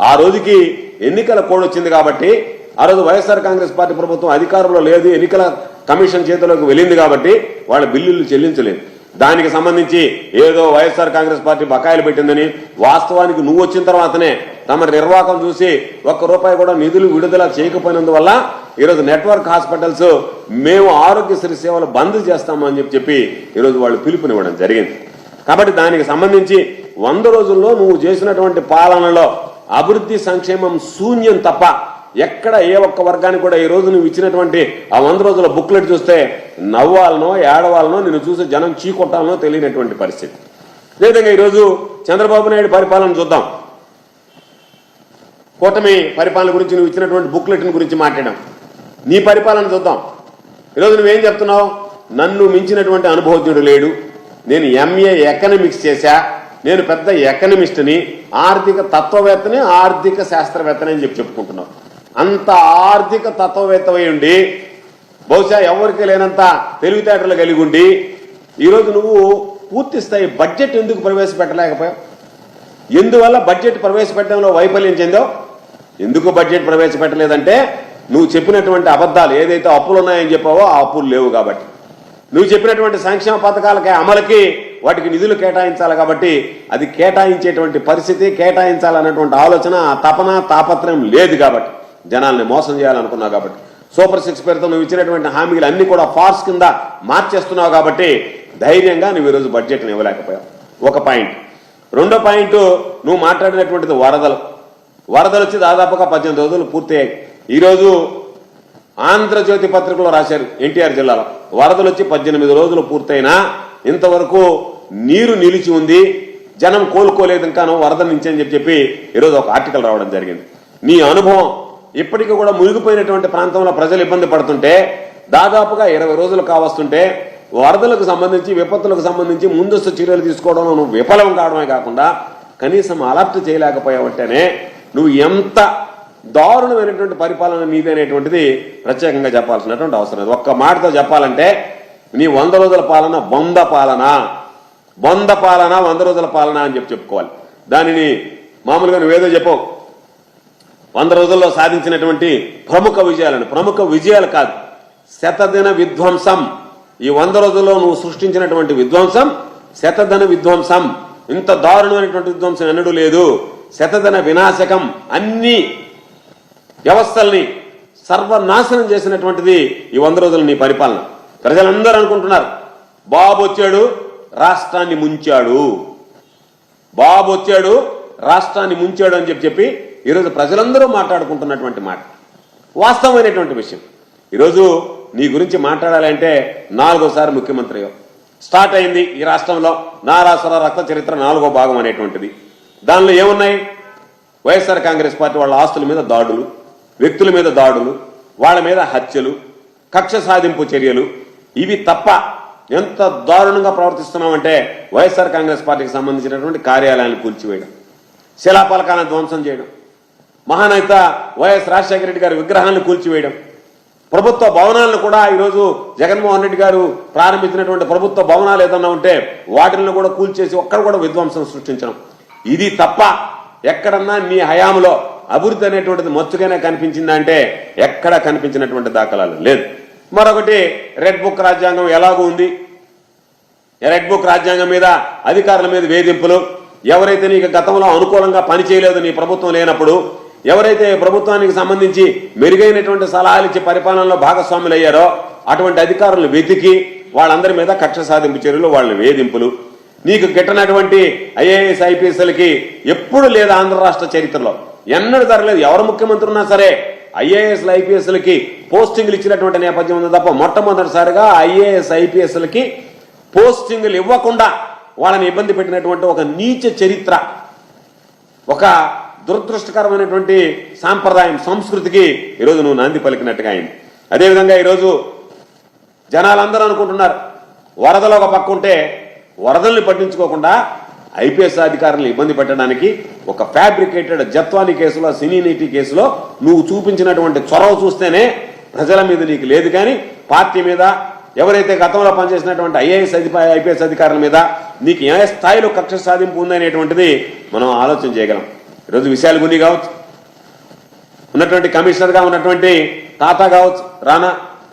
ఆ రోజుకి ఎన్నికల కోడ్ వచ్చింది కాబట్టి ఆ రోజు వైఎస్ఆర్ కాంగ్రెస్ పార్టీ ప్రభుత్వం అధికారంలో లేదు ఎన్నికల కమిషన్ చేతిలోకి వెళ్ళింది కాబట్టి వాళ్ళ బిల్లులు చెల్లించలేదు. దానికి సంబంధించి ఏదో వైఎస్ఆర్ కాంగ్రెస్ పార్టీ బకాయిలు పెట్టిందని వాస్తవానికి నువ్వు వచ్చిన తర్వాతనే తమ నిర్వాహకం చూసి ఒక్క రూపాయి కూడా నిధులు విడుదల చేయకపోయినందువల్ల ఈరోజు నెట్వర్క్ హాస్పిటల్స్ మేము ఆరోగ్యశ్రీ సేవలు బంద్ చేస్తామని చెప్పి చెప్పి ఈరోజు వాళ్ళు పిలుపునివ్వడం జరిగింది. కాబట్టి దానికి సంబంధించి వంద రోజుల్లో నువ్వు చేసినటువంటి పాలనలో అభివృద్ధి సంక్షేమం శూన్యం తప్ప ఎక్కడ ఏ ఒక్క వర్గానికి కూడా ఈ రోజు నువ్వు ఇచ్చినటువంటి ఆ వంద రోజుల బుక్లెట్ చూస్తే నవ్వాలనో ఏడవాలనో నిన్ను చూసి జనం చీకొట్టాలనో తెలియనటువంటి పరిస్థితి. అదేవిధంగా ఈరోజు చంద్రబాబు నాయుడు పరిపాలన చూద్దాం. కూటమి పరిపాలన గురించి నువ్వు ఇచ్చినటువంటి బుక్లెట్ గురించి మాట్లాడాం. నీ పరిపాలన చూద్దాం. ఈరోజు నువ్వేం చెప్తున్నావు? నన్ను మించినటువంటి అనుభవజ్ఞుడు లేడు. నేను ఎంఏ ఎకనమిక్స్ చేశా. నేను పెద్ద ఎకనమిస్ట్ని ఆర్థిక తత్వవేత్తని ఆర్థిక శాస్త్రవేత్తని అని చెప్పి చెప్పుకుంటున్నాను అంత ఆర్థిక తత్వవేత్తవై ఉండి బహుశా ఎవరికి లేనంత తెలివితేటలు కలిగి ఉండి ఈరోజు నువ్వు పూర్తి స్థాయి బడ్జెట్ ఎందుకు ప్రవేశపెట్టలేకపోయావు? ఎందువల్ల బడ్జెట్ ప్రవేశపెట్టడంలో వైఫల్యం చెందావు? ఎందుకు బడ్జెట్ ప్రవేశపెట్టలేదంటే నువ్వు చెప్పినటువంటి అబద్ధాలు ఏదైతే అప్పులు ఉన్నాయని చెప్పావో ఆ అప్పులు లేవు కాబట్టి. నువ్వు చెప్పినటువంటి సంక్షేమ పథకాలకి అమలుకి వాటికి నిధులు కేటాయించాలి కాబట్టి అది కేటాయించేటువంటి పరిస్థితి కేటాయించాలన్నటువంటి ఆలోచన తపన తాపత్రయం లేదు కాబట్టి. జనాల్ని మోసం చేయాలనుకున్నావు కాబట్టి. సూపర్ సిక్స్ పేరుతో నువ్వు ఇచ్చినటువంటి హామీలు అన్ని కూడా ఫార్స్ కింద మార్చేస్తున్నావు కాబట్టి ధైర్యంగా నువ్వు ఈరోజు బడ్జెట్ని ఇవ్వలేకపోయావు. ఒక పాయింట్. రెండో పాయింట్ నువ్వు మాట్లాడినటువంటిది వరదలు. వరదలు వచ్చి దాదాపుగా పద్దెనిమిది రోజులు పూర్తయ్యాయి. ఈరోజు ఆంధ్రజ్యోతి పత్రికలో రాశారు ఎన్టీఆర్ జిల్లాలో. వరదలు వచ్చి పద్దెనిమిది రోజులు పూర్తయినా ఇంతవరకు నీరు నిలిచి ఉంది జనం కోలుకోలేదు ఇంకాను వరద నుంచి అని చెప్పి చెప్పి ఈరోజు ఒక ఆర్టికల్ రావడం జరిగింది. నీ అనుభవం ఇప్పటికీ కూడా మునిగిపోయినటువంటి ప్రాంతంలో ప్రజలు ఇబ్బంది పడుతుంటే దాదాపుగా ఇరవై రోజులు కావస్తుంటే వరదలకు సంబంధించి విపత్తులకు సంబంధించి ముందస్తు చర్యలు తీసుకోవడంలో నువ్వు విఫలం కావడమే కాకుండా కనీసం అలర్ట్ చేయలేకపోయావంటేనే నువ్వు ఎంత దారుణమైనటువంటి పరిపాలన నీది అనేటువంటిది ప్రత్యేకంగా చెప్పాల్సినటువంటి అవసరం లేదు. ఒక్క మాటతో చెప్పాలంటే నీ వంద రోజుల పాలన బొంద పాలన? బొంద పాలన వంద రోజుల పాలన అని చెప్పి చెప్పుకోవాలి. దానిని మామూలుగా నువ్వేదో చెప్పవు. వంద రోజుల్లో సాధించినటువంటి ప్రముఖ విజయాలను ప్రముఖ విజయాలు కాదు. శతదిన విధ్వంసం. ఈ వంద రోజుల్లో నువ్వు సృష్టించినటువంటి విధ్వంసం శతదిన విధ్వంసం. ఇంత దారుణమైనటువంటి విధ్వంసం ఎన్నడూ లేదు. శతదిన వినాశకం. అన్ని వ్యవస్థల్ని సర్వనాశనం చేసినటువంటిది ఈ వంద రోజుల నీ పరిపాలన. ప్రజలందరూ అనుకుంటున్నారు బాబు వచ్చాడు రాష్ట్రాన్ని ముంచాడు. బాబు వచ్చాడు రాష్ట్రాన్ని ముంచాడు అని చెప్పి చెప్పి ఈరోజు ప్రజలందరూ మాట్లాడుకుంటున్నటువంటి మాట. వాస్తవమైనటువంటి విషయం. ఈరోజు నీ గురించి మాట్లాడాలంటే నాలుగోసారి ముఖ్యమంత్రి స్టార్ట్ అయింది ఈ రాష్ట్రంలో నారాసుర రక్త చరిత్ర నాలుగో భాగం అనేటువంటిది. దానిలో ఏమున్నాయి? వైఎస్ఆర్ కాంగ్రెస్ పార్టీ వాళ్ళ ఆస్తుల మీద దాడులు వ్యక్తుల మీద దాడులు వాళ్ళ మీద హత్యలు కక్ష సాధింపు చర్యలు. ఇవి తప్ప ఎంత దారుణంగా ప్రవర్తిస్తున్నామంటే వైఎస్ఆర్ కాంగ్రెస్ పార్టీకి సంబంధించినటువంటి కార్యాలయాలను కూల్చివేయడం శిలాపలకాలను ధ్వంసం చేయడం మహానేత వైఎస్ రాజశేఖర రెడ్డి గారి విగ్రహాలను కూల్చివేయడం ప్రభుత్వ భవనాలను కూడా ఈరోజు జగన్మోహన్ రెడ్డి గారు ప్రారంభించినటువంటి ప్రభుత్వ భవనాలు ఏదన్నా ఉంటే వాటిని కూడా కూల్చేసి ఒక్కడ కూడా విధ్వంసం సృష్టించడం. ఇది తప్ప ఎక్కడన్నా నీ హయాంలో అభివృద్ధి అనేటువంటిది మచ్చుగానే కనిపించిందంటే ఎక్కడా ఎక్కడ కనిపించినటువంటి దాఖలాలు లేదు. మరొకటి రెడ్ బుక్ రాజ్యాంగం ఎలాగూ ఉంది? రెడ్ బుక్ రాజ్యాంగం మీద అధికారుల మీద వేధింపులు. ఎవరైతే నీకు గతంలో అనుకూలంగా పనిచేయలేదు నీ ప్రభుత్వం లేనప్పుడు ఎవరైతే ప్రభుత్వానికి సంబంధించి మెరుగైనటువంటి సలహాలు ఇచ్చి పరిపాలనలో భాగస్వాములు అయ్యారో అటువంటి అధికారులను వెతికి వాళ్ళందరి మీద కక్ష సాధింపు చర్యలు వాళ్ళ వేధింపులు. నీకు గిట్టనటువంటి ఐఏఎస్ ఐపీఎస్లకి ఎప్పుడు లేదు ఆంధ్ర రాష్ట్ర చరిత్రలో ఎన్నడూ జరగలేదు. ఎవరు ముఖ్యమంత్రి ఉన్నా సరే ఐఏఎస్ ఐపీఎస్లకి పోస్టింగ్లు ఇచ్చినటువంటి నేపథ్యం ఉంది తప్ప మొట్టమొదటిసారిగా ఐఏఎస్ ఐపీఎస్లకి పోస్టింగ్లు ఇవ్వకుండా వాళ్ళని ఇబ్బంది పెట్టినటువంటి ఒక నీచ చరిత్ర ఒక దురదృష్టకరమైనటువంటి సాంప్రదాయం సంస్కృతికి ఈరోజు నువ్వు నాంది పలికినట్టుగా అయింది. అదేవిధంగా ఈరోజు జనాలందరూ అనుకుంటున్నారు వరదలు ఒక పక్క ఉంటే వరదల్ని పట్టించుకోకుండా ఐపీఎస్ అధికారులను ఇబ్బంది పెట్టడానికి ఒక ఫ్యాబ్రికేటెడ్ జత్వాని కేసులో సినీ నీటి కేసులో నువ్వు చూపించినటువంటి చొరవ చూస్తేనే ప్రజల మీద నీకు లేదు కానీ పార్టీ మీద ఎవరైతే గతంలో పనిచేసినటువంటి ఐఏఎస్ అధిప ఐపీఎస్ అధికారుల మీద నీకు ఏ స్థాయిలో కక్ష సాధింపు ఉందనేటువంటిది మనం ఆలోచన చేయగలం. ఈరోజు విశాల్ గుని కావచ్చు ఉన్నటువంటి కమిషనర్గా ఉన్నటువంటి తాత కావచ్చు రానా